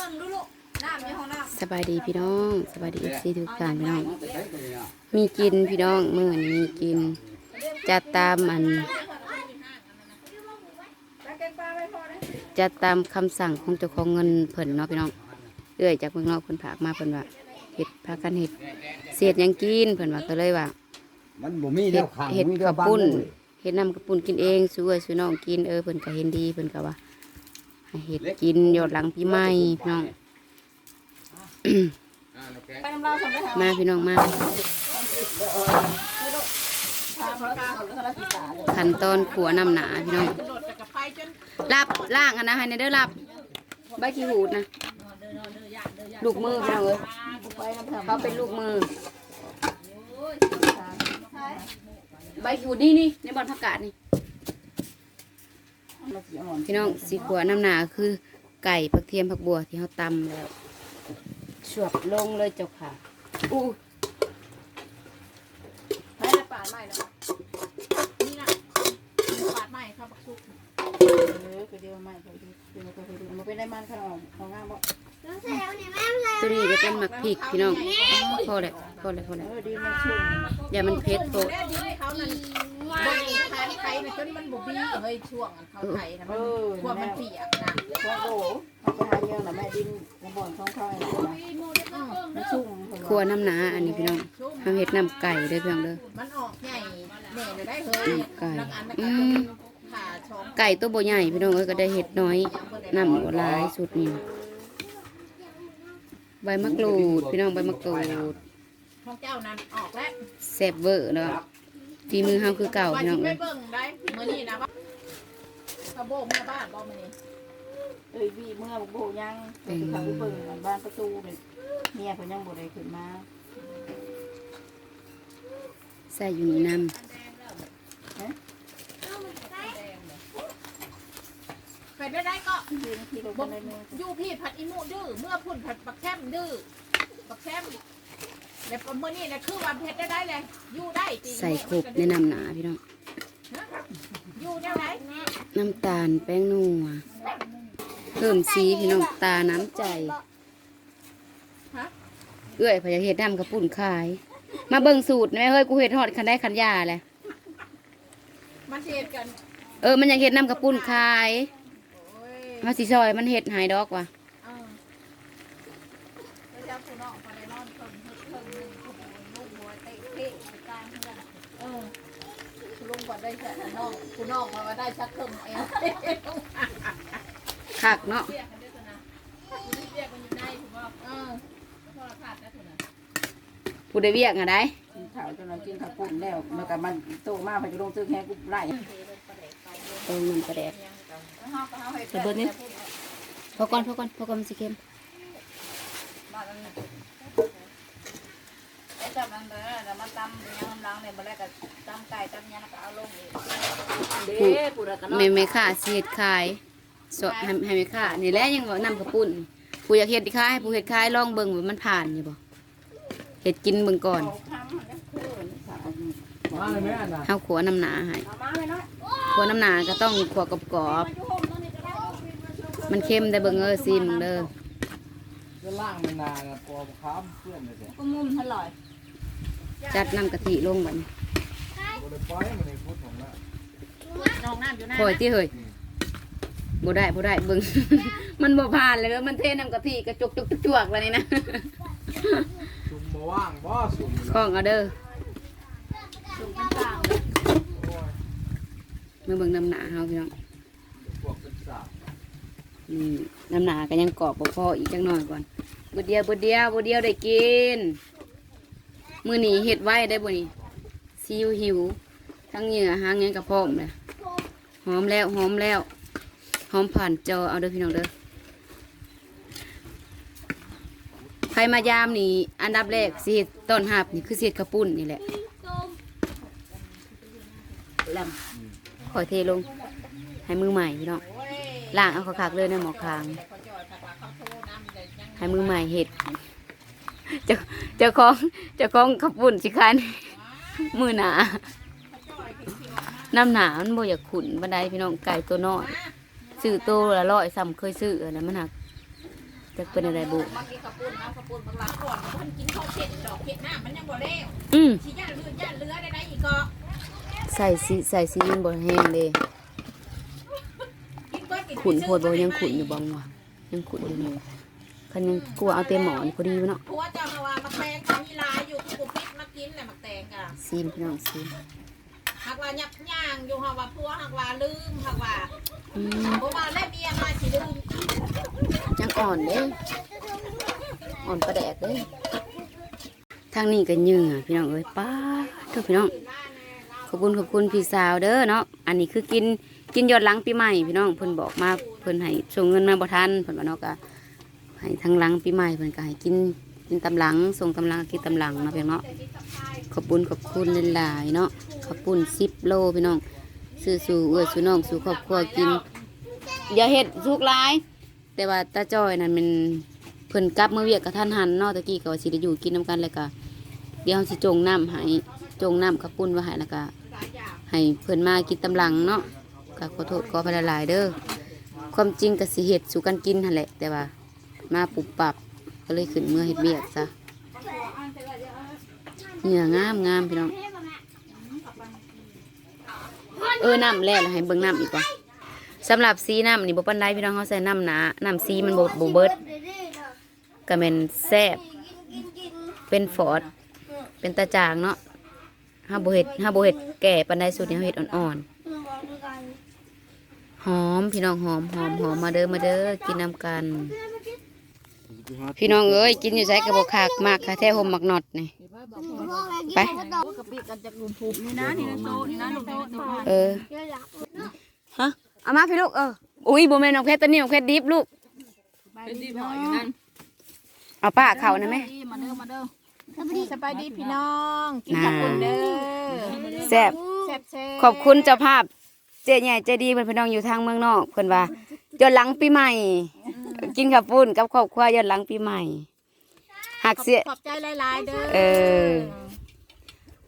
บิ่งดูลูกน้ำในห้องน้ำสบายดีพี่น้องสบายดีเอฟซีทุกท่านพี่น้องมีกินพี่น้องมื้อนี้มีกินจัดตามอันจัดตามคำสั่งของเจ้าของเงินเพิ่นเนาะพี่น้องเอื้อยจากเมืองนอกเพิ่นผากมาเพิ่นว่าเฮ็ดพากันเฮ็ดเศษหยังกินเพิ่นว่าก็เลยว่ามันบ่มีเฮ็ดขังเฮ็ดมีแนข้าวปุ้นเลยเฮ็ดน้ำข้าวปุ้นกินเองสู้อ้ยสู้น้องกินเออเพิ่นก็เห็นดีเพิ่นก็ว่า ให้เฮ็ดกินยอดหลังปีใหม่พี่น้อง ไปน้ำลายสองไปหามาพี่น้องมาพาพระกาเขาแล้วเขาติดตาเลยขั้นตอนขัวน้ำหนาพี่น้องโดดจากกระไฟจนลับล่างอันนะให้ในเด้อลับใบขี้หูดนะลูกมือพี่น้องเอ้ยไปน้ำเถอะเขาเป็นลูกมือใบขี้หูดนี่นี่ในบอลผักกาดนี่มาสีอ่อน พี่น้องสีขัวน้ำหนาคือไก่ผักเทียมผักบัวที่เขาตำแล้วสวบลงเลยเจ้าค่ะอู้ให้ละปาดใหม่นะนี่นะปาดใหม่ครับบักซุกเออคือเดียวใหม่คือเดียวเดี๋ยวก็คือเดียวมันเป็นได้มันขนมของงามบ่ตัวนี้ก็เป็นหมักพริกพี่น้องพอแล้วพอแล้วพอแล้วเออดีมันชุ่มอย่ามันเผ็ดโตะเขานั่นบ่มีทานไข่นะจนมันบ่บีเฮ้ยช่วงเขาไข่นะมันพวกมันเปียกนะพวกโอ้เขาไปหาเยอะนะแม่ดินกระบอกท้องค่อยนะมันชุ่มขัวน้ำหนาอันนี้พี่น้องทำเห็ดน้ำไก่เด้อพี่น้องเด้อมันออกใหญ่แน่ยได้เฮ้ยไก่อืมไก่ตัวโบใหญ่พี่น้องเอ้ยก็ได้เห็ดน้อยน้ำบ่หลายสุดนี่ใบมะกรูดพี่น้องใบมะกรูดของเจ้านั้นออกแล้วแซ่บเวอร์แล้ว ฝีมือเฮาคือเก่าว่าพี่น้สิองไปเอ้ยเบิ่งได้มื้อนี้นะว่ากระโบกเมื่อบ้านบ่มื้อนี้เอ้ยวีเมื่อโบยังไปทางเบิ่งบ้านประตูเป็นเมียเขายังบ่ได้ขึ้นมาใส่อยู่นี่น้ไปได้ได้ก็ยืนที่รถบ่ในเมืองอยู่พี่ผัดอีหมูดื้อเมื่อพุ่นผัดปักแคมดื้อปักแคม แล้วมื้อนี้นะคือว่าเฮ็ดได้ได้เลยอยู่ได้จริงำใส่ขบในน้ำหนาพี่น้องอยู่แนวไหนน้ำตาลแป้งนัวเพิ่มสีพี่น้องตาน้ำใจฮะเอื้อยพยาเฮ็ดน้ำกระปุ่นขาย มาเบิ่งสูตรแม่เฮ้ยกูเฮ็ดฮอดคันได้คันยาแหละมันสิเฮ็ดกัน เออมันอยากเฮ็ดน้ำกระปุ่นขายโอ้ยมาสิซอยมันเฮ็ดหายดอกว่ะ เฮือนเออลุงก็ได้แค่น้องผู้น้องมาว่าได้ชักเครื่องเอวคักเนาะเรียกกันด้วยนะเรียกมันอยู่ในถูกป่ะเออโทรทัศน์นะถูกนะผู้ได้เวียกอะได้กินข้าวจนเรากินข้าวปุ้นแล้วมันก็มันโตมาไปลงซื้อแค่กูไล่ตรงมันประแดกระเบิดนี่พอก่อนพอก่อนพอก่อนมันสิเค็ม ไอ้ตำนั้นเด้อแล้วมาตำยังน้ำล้างเนี่ยมาแล้วก็ตำไก่ตำยังก็เอาลงอีกผู้แม่แม่ค้าสิเฮ็ดขายสดให้ให้แม่ค้านี่แหละยังว่านำกระปุ่นผู้อยากเฮ็ดขายให้ผู้เฮ็ดขายลองเบิ่งว่ามันผ่านอยู่บ่เฮ็ดกินเบิ่งก่อนมาเลยแม่น่ะเฮาขัวน้ำหนาให้ขัวน้ำหนาก็ต้องขัวกรอบๆมันเค็มได้เบิ่งเอ้อซิมเด้อจะล่างมันนานนะปอค้ามเพื่อนเลยเด้ก็มุมทลอย จัดน้ำกะทิลงบัดนี้บ่ได้ปล่อยมันในพุทธของละน้องน้ำอยู่ในปล่อยที่เฮ้ยบ่ได้บ่ได้เบิ่ง มันบ่ผ่านเลยเว้ยมันเทน้ำกะทิกระจกจุกจวกแล้วนี่นะชุมบ่ว่างบ่สุ่มคล้องเอาเด้อสูงต่างมาเบิ่งน้ำหนาเฮาพี่น้องพวกเป็นสาวนี่น้ำหนาก็ยังกรอบบ่พออีกจักหน่อยก่อนบ่เดียวบ่เดียวบ่เดียวได้กิน มื้อนี้เฮ็ดไว้ได้บ่นี่ซิวหิว ทั้งเหงื่อหางหยังก็พร้อมเลยหอมแล้วหอมแล้วหอมผ่านจอเอาเด้อพี่น้องเด้อใครมายามนี่ อันดับแรกสิเฮ็ดต้นหับนี่คือสิเฮ็ดข้าวปุ้นนี่แหละลำขอเทลง ให้มือใหม่พี่น้องล้างเอาคักๆเลยในหมอคางเขาจอดผักเขาโทรน้ำเลยยังให้มือใหม่เห็ดเจ้าเจ้องจ้าของขับปุ่นสิคันมือหนาน้ำหนามันบ่อยากขุนบันไดพี่น้องไก่ตัวน้อยซื้อตัวละร้อยซ้ำเคยซื้ออันนั้นมันหักจะเป็นอะไรบุบางทีขับปุ่นเอาขับปุ่นบางหลังก่อนมันกินข้าวเผ็ดดอกเผ็ดหน้ามันยังบ่แล้วอืมชี้ย่านเลือดย่านเลือดได้ได้อีกก็ใส่ซีใส่ซีมันบ่แห้งเด้กินก็กินขุนโพดบ่ยังขุนอยู่บ่งวะยังขุนอยู่ คันยังกลัวเอาเต็มหมอนี่พอดีเนาะผัวเจ้ามาว่ามาแตงกับมีลายอยู่กูปิดมากินแหละมาแตงอะซีมพี่น้องซีมหากว่ายับย่างอยู่หากว่าผัวหากว่าลืมหากว่าอืมเพราะว่าแล่เมียมาสิลืมยังอ่อนเด้อ่อนประแดกเด้ทางนี้ก็เหยื่อพี่น้องเอ้ยป้าทุกพี่น้องขอบคุณขอบคุณพี่สาวเด้อเนาะอันนี้คือกินกินยอดหลังปีใหม่พี่น้องเพิ่นบอกมาเพิ่นให้ส่งเงินมาบ่ทันเพิ่นว่าเนาะก็ ให้ทั้งหลังปีใหม่เพิ่นก็ให้กินกินตำหลังส่งตำหลังกินตำหลังเนาะพี่องเนาะขอบคุณขอบคุณหลายๆเนาะขอบคุณ10โลพี่น้องซื้อสู่เอื้อสู่น้องสู่ครอบครัวกินอย่าเฮ็ดสุกหลาย แต่ว่าตาจ้อยนั่นมันเพิ่นกลับมาเวียกกับท่านหันเนาะตะกี้ก็ว่าสิได้อยู่กินนํกันแล้วก็เดี๋ยวเราสิจงน้ำให้จงน้ำข้าวปุ้นไว้ให้แล้วก็ให้เพื่อนมากินตำลังเนาะก็ขอโทษขอพระหลายๆเด้อความจริงก็สิเฮ็ดสู่กันกินหั่นแหละแต่ว่า มาปุบปับก็เลยขึ้นเมื่อเฮ็ดเบียกซะเหงื่องามงามพี่น้อง เออน้ำแล้วแล้วให้เบิ่งน้ำอีกว่าสำหรับสีน้ำนี่บ่ปานใดพี่น้องเขาใส่น้ำหนาน้ำสีมันบ่บ่เบิดก็แม่นแซ่บเป็นฟอด เป็นตาจางเนาะห้าโบเห็ดห้าโบเห็ดแก่ปันได้สุดเนี่ยเห็ดอ่อนๆหอมพี่น้องหอมหอมหอมมาเด้อมาเด้อกินน้ำกัน พี่น้องเอ้ยกินอยู่ใช้กระบอกขากมากค่ะแท้หมมักนอดนี่ไปกะปิกันจากลุมภูมินี่นะนี่นะโตนี่นะลูกนี่นะโตเออฮะเอามาพี่ลูกเอออุ้ยโบแม่นน้องเพชรตัวนี้น้องเพชรดิบลูกเป็นดีพออยู่นั่นเอาป้าเขานะแม่มาเด้อมาเด้อสบายดีพี่น้องกินข้าวปุ้นเด้อแซ่บแซ่บแซ่ขอบคุณเจ้าภาพ เจ๊ใหญ่ใจดีเพื่อนพี่น้องอยู่ทางเมืองนอกเพื่อนว่าย้อนหลังปีใหม่ กินข้าวปุ้นกับครอบครัวย้อนหลังปีใหม่หักเสียขอบใจหลายๆเด้อเออ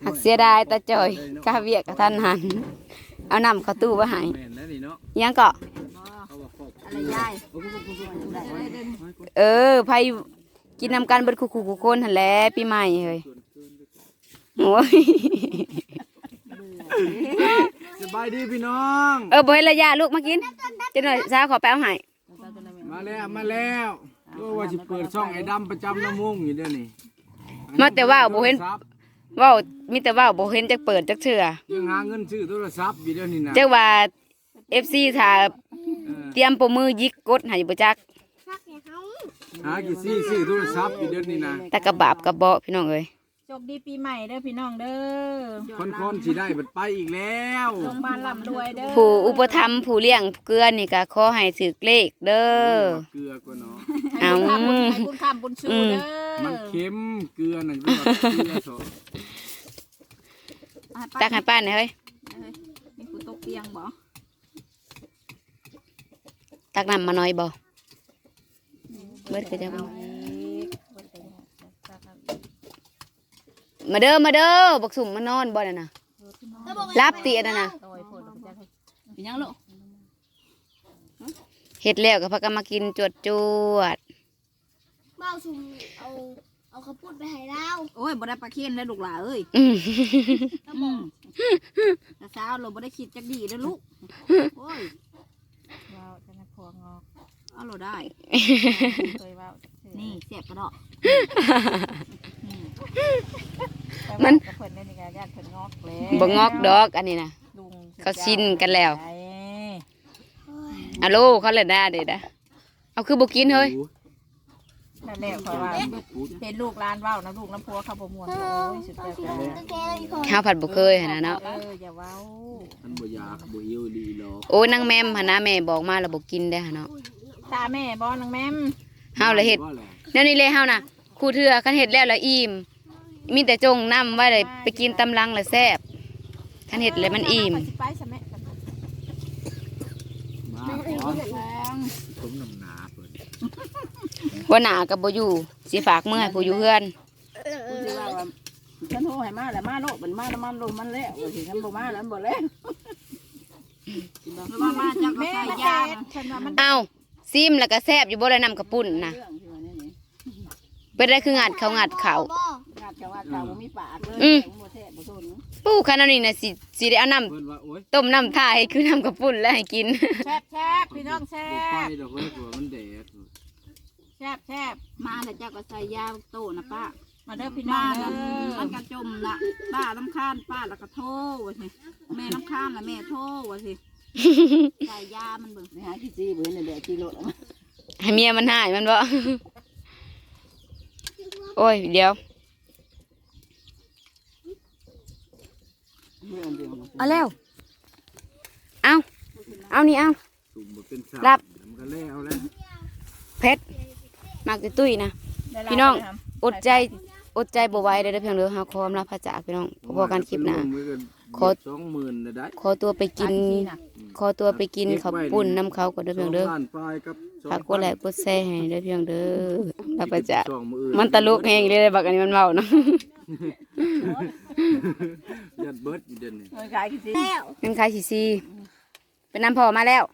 หักเสียดายตาจ่อยกาเวียกกับท่านหัน เอานำเข้าตู้ไว้ให้แม่นแล้วนี่เนาะยังเกาะเขาว่าครอบอะไรยายเออไผกินนำกันเบิดคู่คู่คู่คนหันแหล้วปีใหม่เฮ้ยโอ้ยสบายดีพี่น้อง เออบ่ให้ระยะลูกมากินจะหน่อยสาวขอไปเอาให้ มาแล้วมาแล้วโอ้ว่าสิเปิดช่องไอ้ดำประจำน้ำมุงอยู่เดี๋ยวนี้มาแต่ว่าบ่เห็น เว้ามีแต่ว่าบ่เห็นจักเปิดจักเทื่อยังหาเงินซื้อโทรศัพท์อยู่เดี๋ยวนี้นะจักว่า FC ถ้าเออเตรียมปรบมือยิกกดให้บ่จักหากี่ซี่ซื้อโทรศัพท์อยู่เดี๋ยวนี้นะแต่กระบาบกระเบาะพี่น้องเอ้ย โชคดีปีใหม่เด้อพี่น้องเด้อคนคนๆสิได้บัดไปอีกแล้วลงมาลำรวยเด้อผู้อุปถัมภ์ผู้เลี้ยงเกลือนี่ก็ขอให้ถึกเลขเด้อเกลือก็เนาะให้บุญคำบุญให้บุญคำบุญชูเด้อมันเค็มเกลือนั่นเป็นแบบเกลือสดตักให้ป้าหน่อยเฮ้ยนี่กูตกเตียงบ่ตักน้ำมาหน่อยบ่เบิดก็จะบ่ มาเด้อมาเด้อบักสุ่มมานอนบ่น่ะนะรับเตียน่ะนะโดยโพดจะให้เป็นยังลูกเฮ็ดแล้วก็พากันมากินจวดจวดเบ้าชุมเอาเอาข้าวปุ้นไปให้เราโอ้ยบ่ได้ปลาเค็นเลยลูกหล่าเอ้ยอืมอืมแต่สาวเราบ่ได้คิดจักดีเด้อลูกโอ้ยว้าวจะนักพวงอกเอาเราได้เคยว้าว นี่เสียบกระดอกมันกระเพิ่นได้นี่ก็ญาติเพิ่นงอกเลยบ่งอกดอกอันนี้นะ ลุงเขาชินกันแล้วไอ้อะโลเขาเลยได้เด้ดะเอาคือบ่กินเฮ้ยนั่นแหละเพราะว่าเห็นลูกหลานเว้านะลูกน้ำพัวเขาบ่ม่วนโอ้ยสุดยอดเลยตะแกรงอีกคนข้าวผัดบ่เคยหั่นน่ะเนาะเอออย่าเว้ามันบ่อยากบ่หิวดีหรอกโอ้ยนางแม่มหั่นนะแม่บอกมาแล้วบ่กินได้อหั่นเนาะตาแม่บ่นางแม่ม เฮาลยเฮ็ดว่าแหละแนวนี้เลยเฮาน่ะครูเทือคันเฮ็ดแล้วล้วอิ่มมีแต่จงน้ำไว้เลยไปกินตำลังล้วแซ่บคันเฮ็ดแล้วมันอิ่มไปซะแม่มาขอสมนำหนาเพิ่นหัวหนาก็บ่อยู่สิฝากเมื่อให้ผู้อยู่เฮือนฉันโทรให้มาแล้วมาโลกมันมาแล้วมันลงมันแล้วสิฉันบ่มาแล้วมันบ่แล้วมามาจักก็แม่ใส่ยาเฮ็ดเพิ่นว่ามันเอ้า ซิมแล้วก็แซ่บอยู่บ่ได้น้ำกระปุ่นน่ะเรื่องอยู่เป็นได้คืองัดเขางัดเขาบ่งานจังหวัดเราบ่มีปากเลยอืมบ่แท้บ่สนปูคันอันนี้น่ะสิสิได้เอาน้เพิ่นว่าโอ๊ยำต้มน้ำท่าให้คือน้ำกระปุ่นแล้วให้กินแซ่บแซ่บพี่น้องแซ่บ่ไปบดอกเว้ยกลัวมันแดดแซ่บแซ่บมาแล้วเจ้าก็ใส่ยาโตนะป้ามาเด้อพี่น้อมางเด้แล้วอมันกระจมละป้าลำคาญป้าแล้วก็โทษว่าสิแม่ลำคาญละแม่โทษว่าสิ ใส่ยามันเบิ่งไปหาขี้จี้บ่เห็นแดดจี้รถให้เมียมันหายมันบ่โอ้ยเดี๋ยวเอาแล้วเอาเอานี่เอาตุ่มบ่เป็นสารับมันก็แล้วแล้วเพชรมากตุ้ยๆนะพี่น้องอดใจอดใจบ่ไหวเด้อเด้อเพียงเด้อหาความรับพระจากพี่น้องพอๆกันคลิปหนะขขออสองหมื่นน่ะได้ขอตัวไปกิน ขอตัวไปกินข้าวปุ้นน้ำเขาก็เด้อเพียงเด้อสล้านปลายกับสองฝากกดไลค์กดแชร์ให้เด้อเพียงเด้อรับพระจากสองมื้ออื่มันตลกแฮงเลยบักอันนี้มันเว้าเนาะยัดเบิดอยู่เด่นนี่เงินขายขี้จี้แล้วเงินขายสี่สี่เป็นน้ำพอมาแล้ว